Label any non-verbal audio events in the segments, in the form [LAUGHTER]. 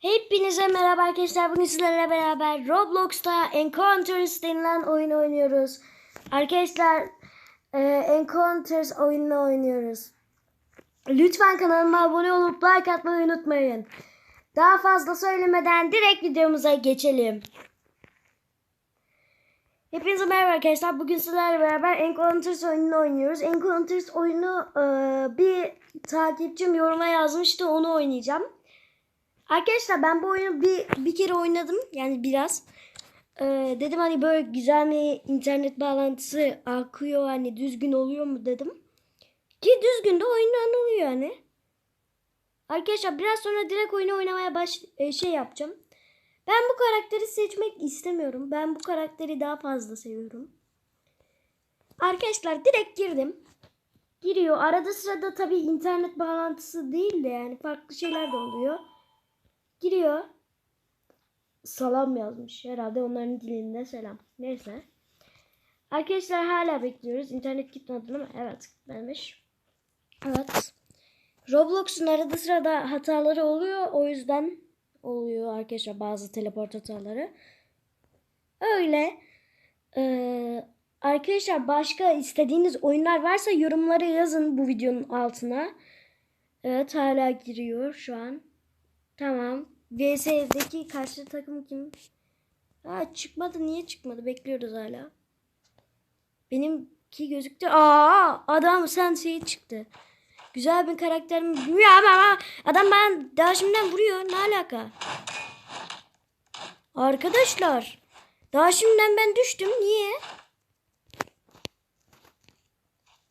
Hepinize merhaba arkadaşlar. Bugün sizlerle beraber Roblox'ta Encounters denilen oyun oynuyoruz. Arkadaşlar e, Encounters oyununu oynuyoruz. Lütfen kanalıma abone olup like atmayı unutmayın. Daha fazla söylemeden direkt videomuza geçelim. Hepinize merhaba arkadaşlar. Bugün sizlerle beraber Encounters oyununu oynuyoruz. Encounters oyunu e, bir takipçim yoruma yazmıştı. Onu oynayacağım. Arkadaşlar ben bu oyunu bir, bir kere oynadım. Yani biraz. Ee, dedim hani böyle güzel mi internet bağlantısı akıyor hani düzgün oluyor mu dedim. Ki düzgün de oynanılıyor hani. Arkadaşlar biraz sonra direkt oyunu oynamaya baş e, şey yapacağım. Ben bu karakteri seçmek istemiyorum. Ben bu karakteri daha fazla seviyorum. Arkadaşlar direkt girdim. Giriyor. Arada sırada tabii internet bağlantısı değil de yani farklı şeyler de oluyor. Giriyor. Salam yazmış. Herhalde onların dilinde selam. Neyse. Arkadaşlar hala bekliyoruz. İnternet gitmedi mi? Evet gitmemiş. Evet. Roblox'un arada sırada hataları oluyor. O yüzden oluyor arkadaşlar bazı teleport hataları. Öyle. Ee, arkadaşlar başka istediğiniz oyunlar varsa yorumlara yazın bu videonun altına. Evet hala giriyor şu an. Tamam. VS'deki karşı takım kim? Aa çıkmadı. Niye çıkmadı? Bekliyoruz hala. Benimki gözüktü. Aa adam sen şey çıktı. Güzel bir karakter mi? Ama, ama adam ben daha şimdiden vuruyor. Ne alaka? Arkadaşlar. Daha şimdiden ben düştüm. Niye?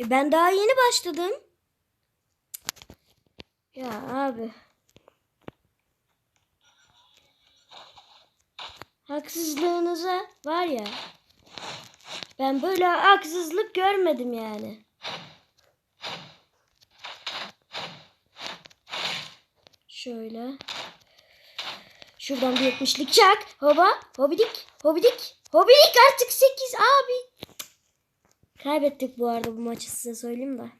E ben daha yeni başladım. Ya abi. Haksızlığınıza var ya. Ben böyle haksızlık görmedim yani. Şöyle. Şuradan bir yetmişlik çak. Hoba. Hobidik. Hobidik. Hobidik artık 8 abi. Kaybettik bu arada bu maçı size söyleyeyim de.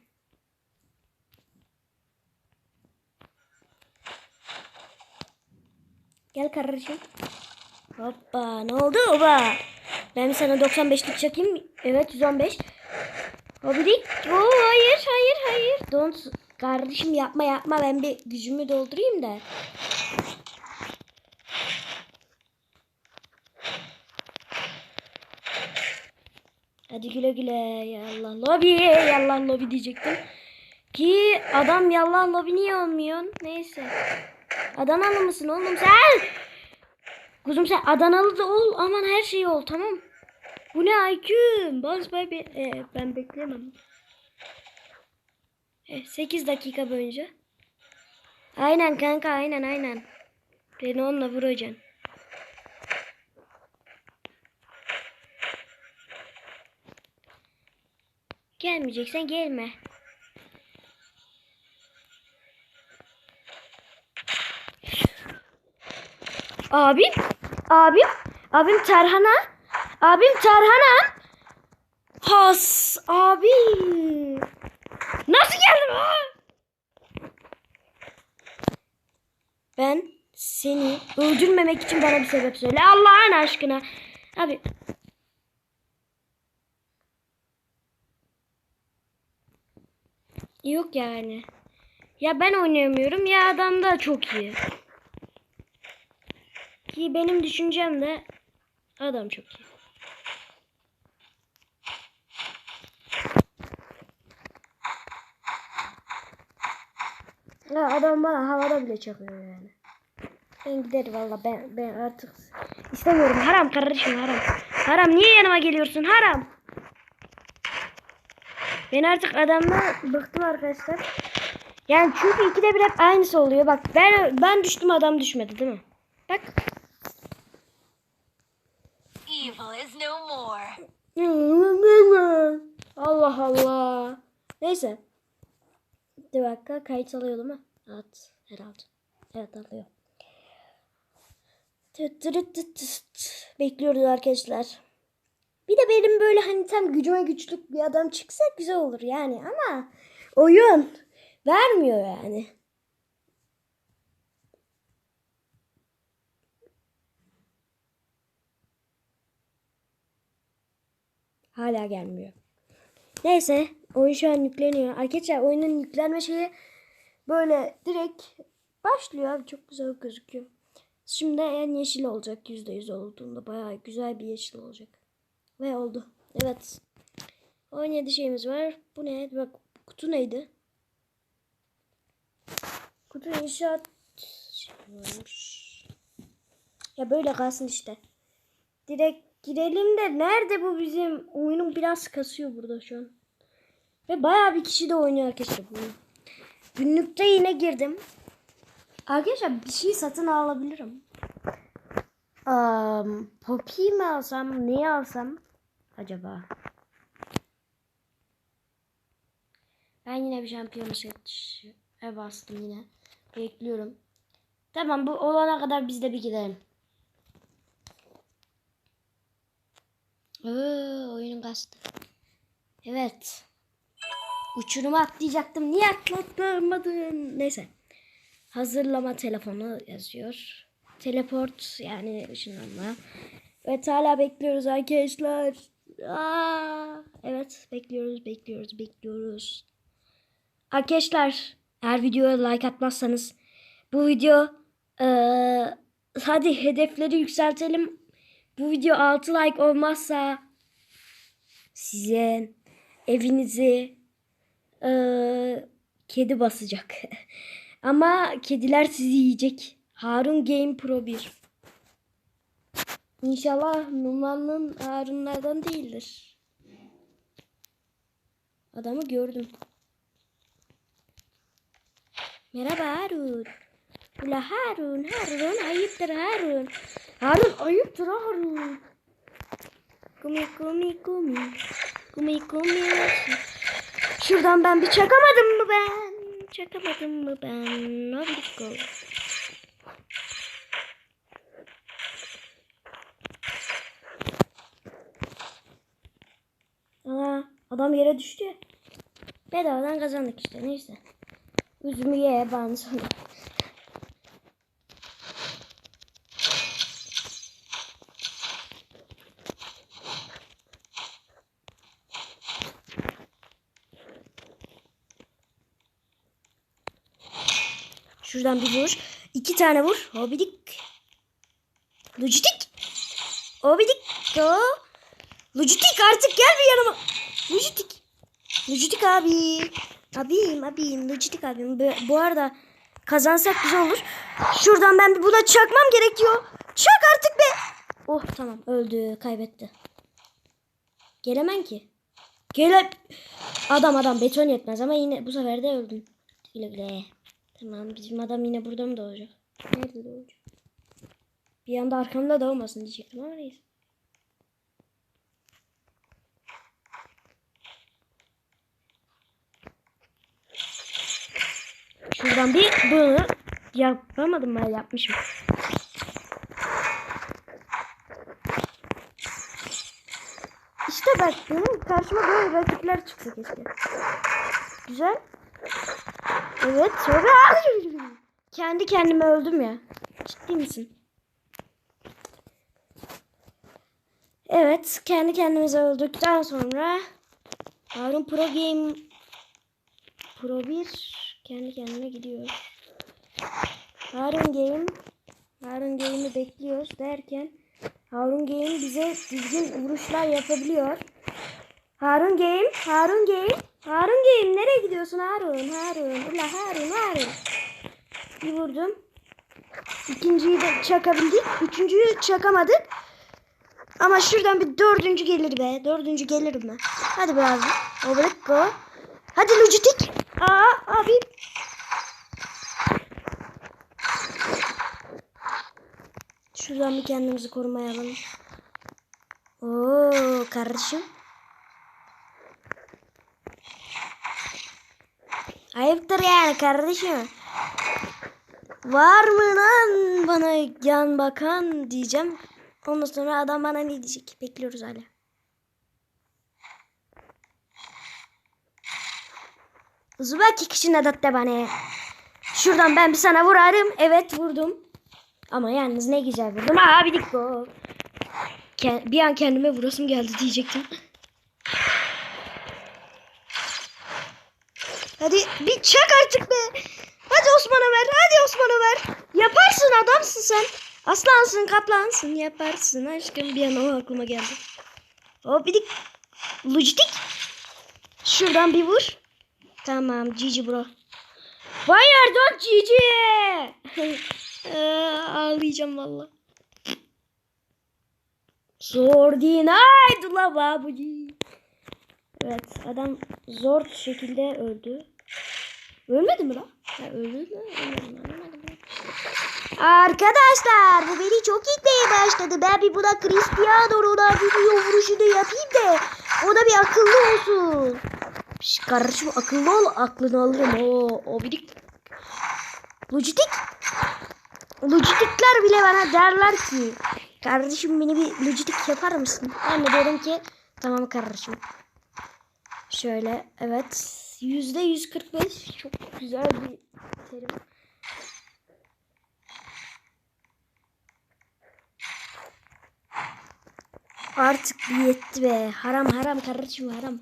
Gel kardeşim. Hoppa ne oldu oba? Ben sana 95'lik çakayım. Evet 115. Hobidik. Oo, hayır hayır hayır. Don't. Kardeşim yapma yapma ben bir gücümü doldurayım da. Hadi güle güle yallah lobi yallah lobi diyecektim. Ki adam yallah lobi niye olmuyor? Neyse. Adanalı mısın oğlum sen? Kuzum sen Adanalı da ol aman her şey ol tamam. Bu ne IQ? Bas bay be. Ee, ben bekleyemem. Eh, 8 dakika boyunca. Aynen kanka aynen aynen. Beni onunla vuracaksın. Gelmeyeceksen gelme. Abim, abim, abim Terhana, abim Terhana. Has, abi. Nasıl geldin ha? Ben seni öldürmemek için bana bir sebep söyle. Allah'ın aşkına. Abi. Yok yani. Ya ben oynayamıyorum ya adam da çok iyi. Ki benim düşüncem de adam çok iyi. Ya adam bana havada bile çakıyor yani. Ben giderim valla ben, ben artık istemiyorum. Haram kardeşim haram. Haram niye yanıma geliyorsun haram. Ben artık adamdan bıktım arkadaşlar. Yani çünkü ikide bir hep aynısı oluyor. Bak ben ben düştüm adam düşmedi değil mi? Bak. İs no more. Allah Allah. Neyse. Bir dakika kayıt alıyor mi? Evet herhalde. Evet alıyor. Bekliyoruz arkadaşlar. Bir de benim böyle hani tam gücüme güçlük bir adam çıksa güzel olur yani ama oyun vermiyor yani. Hala gelmiyor. Neyse oyun şu an yükleniyor. Arkadaşlar oyunun yüklenme şeyi böyle direkt başlıyor. Çok güzel gözüküyor. Şimdi en yeşil olacak %100 olduğunda. Bayağı güzel bir yeşil olacak. Ve oldu. Evet. 17 şeyimiz var. Bu ne? Bak kutu neydi? Kutu inşaat şey varmış. Ya böyle kalsın işte. Direkt girelim de nerede bu bizim oyunun biraz kasıyor burada şu an. Ve bayağı bir kişi de oynuyor arkadaşlar bunu. Günlükte yine girdim. Arkadaşlar bir şey satın alabilirim. Um, Poppy mi alsam, neyi alsam acaba? Ben yine bir şampiyon seçe bastım yine. Bekliyorum. Tamam bu olana kadar biz de bir gidelim. Oo, oyunun kastı. Evet. Uçuruma atlayacaktım. Niye atlatamadım? Neyse. Hazırlama telefonu yazıyor. Teleport yani ışınlanma. Evet hala bekliyoruz arkadaşlar. Aa, evet bekliyoruz bekliyoruz bekliyoruz. Arkadaşlar eğer videoya like atmazsanız bu video eee, hadi hedefleri yükseltelim. Bu video 6 like olmazsa sizin evinizi eee, kedi basacak. [LAUGHS] Ama kediler sizi yiyecek. Harun Game Pro 1. İnşallah Numan'ın Harunlardan değildir. Adamı gördüm. Merhaba Harun. Ula Harun, Harun ayıptır Harun. Harun ayıptır Harun. Kumi kumi kumi. Kumi kumi. Şuradan ben bir çakamadım mı ben? Çakamadım mı ben? Go. Aa, adam yere düştü. Bedavadan kazandık işte neyse. Üzümü ye ben sonra. Şuradan bir vur. iki tane vur. Hobidik. Lucidik. Hobidik. Go. Lucidik artık gel bir yanıma. Lucidik. Lucidik abi. Abim abim. Lucidik abim. Bu, arada kazansak güzel olur. Şuradan ben buna çakmam gerekiyor. Çak artık be. Oh tamam öldü. Kaybetti. Gelemem ki. Gele... Adam adam beton yetmez ama yine bu sefer de öldüm. Güle güle. Tamam bizim adam yine burada mı doğacak? Nerede doğacak? Bir anda arkamda doğmasın diyecektim ama neyse. Şuradan bir bunu yapamadım ben yapmışım. İşte bak benim karşıma böyle rakipler çıksa keşke. Güzel. Evet sonra [LAUGHS] kendi kendime öldüm ya. Ciddi misin? Evet kendi kendimize öldükten sonra Harun Pro Game Pro 1 kendi kendine gidiyor. Harun Game Harun Game'i bekliyoruz derken Harun Game bize düzgün vuruşlar yapabiliyor. Harun Game, Harun Game, Harun Game nereye gidiyorsun Harun? Harun, ula Harun, Harun. Bir vurdum. İkinciyi de çakabildik. Üçüncüyü çakamadık. Ama şuradan bir dördüncü gelir be. Dördüncü gelirim ben. Hadi be abi. Obrik go. Hadi Lucitik. Aa abi. Şuradan bir kendimizi korumaya alalım. Oo kardeşim. Ayıptır yani kardeşim. Var mı lan bana yan bakan diyeceğim. Ondan sonra adam bana ne diyecek? Bekliyoruz hala. Zubaki kişine datte bana. Şuradan ben bir sana vurarım. Evet vurdum. Ama yalnız ne güzel vurdum. Dikko. Ke- Bir an kendime vurasım geldi diyecektim. Hadi bir çak artık be. Hadi Osman Ömer. Hadi Osman Ömer. Yaparsın adamsın sen. Aslansın kaplansın yaparsın aşkım bir an o aklıma geldi. Hop bir dik. Lucidik. Şuradan bir vur. Tamam Cici bro. Fire don't Cici. Ağlayacağım valla. Zor değil. Haydi la babuci. Evet adam zor şekilde öldü. Ölmedi mi lan? Ha, öldü mü? Arkadaşlar bu beni çok gitmeye başladı. Ben bir buna Cristiano Ronaldo vuruşu da yapayım da o da bir akıllı olsun. Şş, kardeşim akıllı ol aklını alırım. O, o bir Lucidik. Lucidikler bile bana derler ki kardeşim beni bir lucidik yapar mısın? Ben de derim ki tamam kardeşim. Şöyle evet yüzde yüz kırk beş çok güzel bir terim. Artık yetti be. Haram haram kardeşim haram.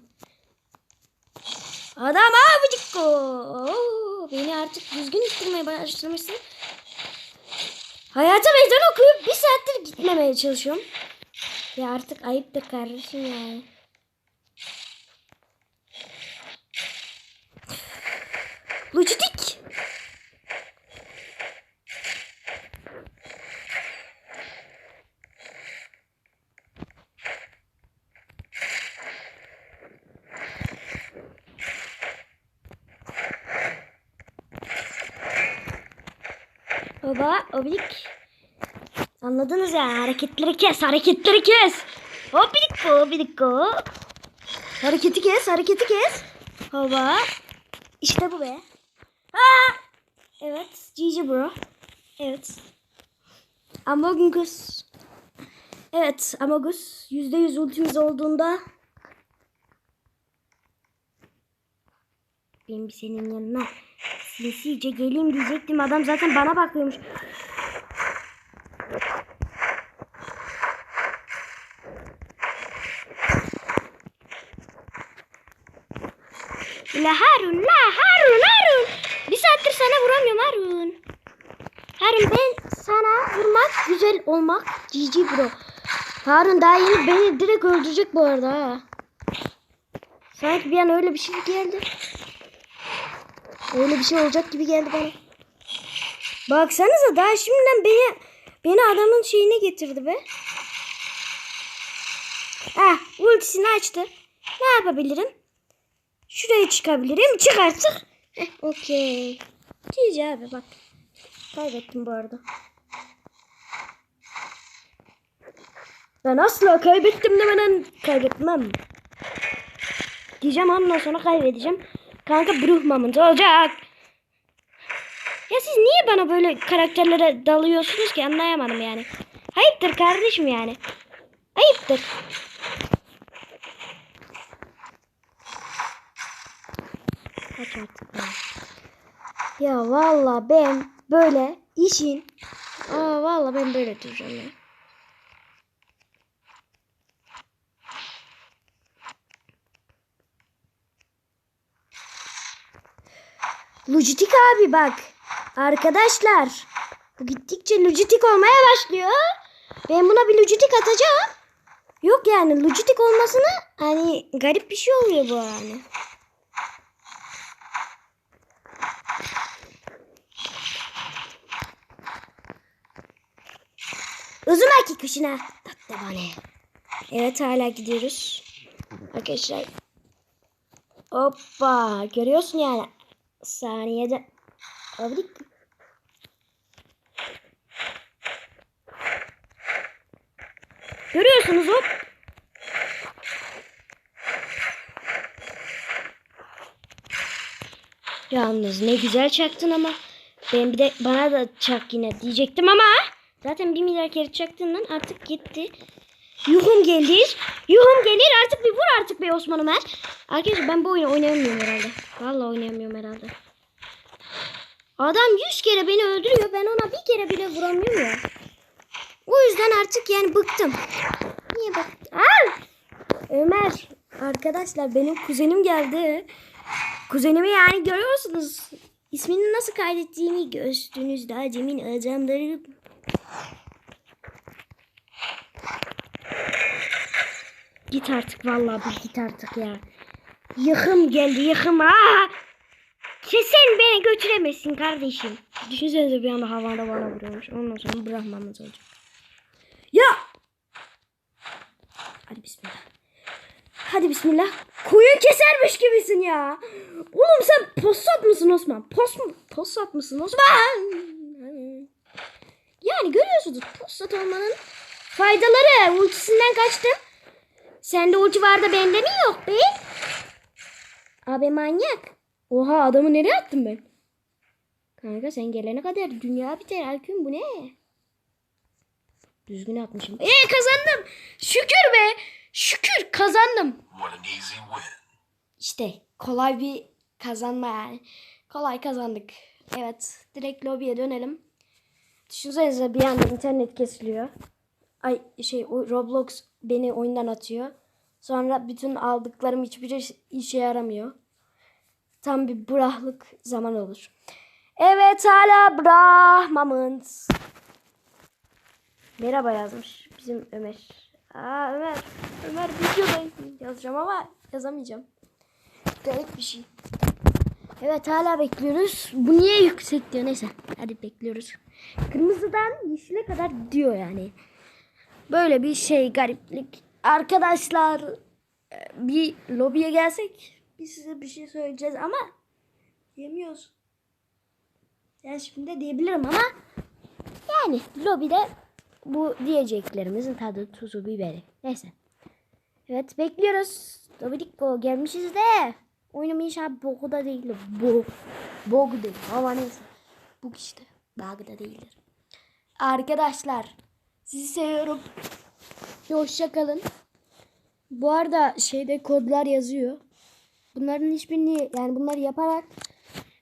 Adam abicikko. Oo, Beni artık düzgün istirmeye başlamışsın. Hayata meydan okuyup bir saattir gitmemeye çalışıyorum. Ya artık ayıptır kardeşim yani. Lucidik. Baba oblik. Anladınız ya hareketleri kes hareketleri kes. Bir dakika bir dakika. Hareketi kes hareketi kes. Baba. İşte bu be. Evet GG bro. Evet. Amogus. Evet Amogus %100 ultimiz olduğunda benim senin yanına sinsice geleyim diyecektim. Adam zaten bana bakıyormuş. La Harun, la Harun, Harun. Bir saattir sana vuramıyorum Harun. Harun ben sana vurmak güzel olmak. GG bro. Harun daha yeni beni direkt öldürecek bu arada ha. Sanki bir an öyle bir şey geldi. Öyle bir şey olacak gibi geldi bana. Baksanıza daha şimdiden beni beni adamın şeyine getirdi be. Ah ultisini açtı. Ne yapabilirim? Şuraya çıkabilirim. Çık artık. Okey. GG abi bak. Kaybettim bu arada. Ben asla kaybettim demeden kaybetmem. Diyeceğim ondan sonra kaybedeceğim. Kanka Bruh Moment olacak. Ya siz niye bana böyle karakterlere dalıyorsunuz ki anlayamadım yani. Ayıptır kardeşim yani. Ayıptır. Kaç artık ben. Ya valla ben böyle işin Aa valla ben böyle duracağım ya. Lucitik abi bak. Arkadaşlar. Bu gittikçe lucitik olmaya başlıyor. Ben buna bir lucitik atacağım. Yok yani lucitik olmasına hani garip bir şey oluyor bu yani. Uzumaki kuşuna. Bana. Evet hala gidiyoruz. Arkadaşlar. Hoppa. Görüyorsun yani. Saniyede. Abrik. Görüyorsunuz hop. Yalnız ne güzel çaktın ama. Ben bir de bana da çak yine diyecektim ama. Zaten bir milyar kere çaktığından artık gitti. Yuhum gelir. Yuhum gelir artık bir vur artık be Osman Ömer. Arkadaşlar ben bu oyunu oynayamıyorum herhalde. Vallahi oynayamıyorum herhalde. Adam 100 kere beni öldürüyor. Ben ona bir kere bile vuramıyorum ya. O yüzden artık yani bıktım. Niye bak? Aa! Ömer. Arkadaşlar benim kuzenim geldi. Kuzenimi yani görüyorsunuz. İsmini nasıl kaydettiğimi göğsünüzde acemin acamları. Git artık vallahi bir git artık ya. Yıkım geldi yıkım. Aa! Kesin beni götüremezsin kardeşim. Düşünsenize bir anda havada bana vuruyormuş. Ondan sonra bırakmamız olacak. Ya! Hadi bismillah. Hadi bismillah. Koyun kesermiş gibisin ya. Oğlum sen posat mısın Osman? Pos mu? Posat mısın Osman? Yani görüyorsunuz posat olmanın faydaları. Ultisinden kaçtım. Sende ulti var da bende mi yok be? Abi manyak. Oha adamı nereye attım ben? Kanka sen gelene kadar dünya biter Alkün bu ne? Düzgün atmışım. Ee kazandım. Şükür be. Şükür kazandım. İşte kolay bir kazanma yani. Kolay kazandık. Evet direkt lobiye dönelim. Düşünsenize bir anda internet kesiliyor. Ay şey Roblox beni oyundan atıyor. Sonra bütün aldıklarım hiçbir iş- işe yaramıyor. Tam bir brahlık zaman olur. Evet hala Brahmamın. Merhaba yazmış bizim Ömer. Aa Ömer. Ömer videodayım yazacağım ama yazamayacağım. Garip bir şey. Evet hala bekliyoruz. Bu niye yüksek diyor neyse. Hadi bekliyoruz. Kırmızıdan yeşile kadar gidiyor yani. Böyle bir şey gariplik. Arkadaşlar e, bir lobiye gelsek biz size bir şey söyleyeceğiz ama yemiyoruz. Yani şimdi de diyebilirim ama yani lobide bu diyeceklerimizin tadı tuzu biberi. Neyse. Evet bekliyoruz. Dobidikko gelmişiz de. Oyunum inşallah boku da değil. Bok. Bok değil ama neyse. Bu işte. Bug da değildir. Arkadaşlar sizi seviyorum. Hoşça kalın. Bu arada şeyde kodlar yazıyor. Bunların hiçbirini yani bunları yaparak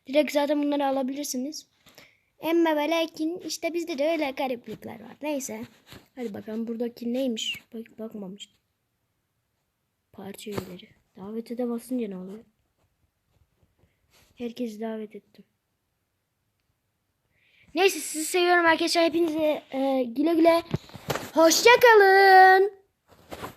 direkt zaten bunları alabilirsiniz. Emme ve lakin işte bizde de öyle gariplikler var. Neyse. Hadi bakalım buradaki neymiş? Bak bakmamıştım. Parça üyeleri. Davete de basınca ne oluyor? Herkesi davet ettim. Neyse sizi seviyorum arkadaşlar. Hepinize e, güle güle. Hoşçakalın.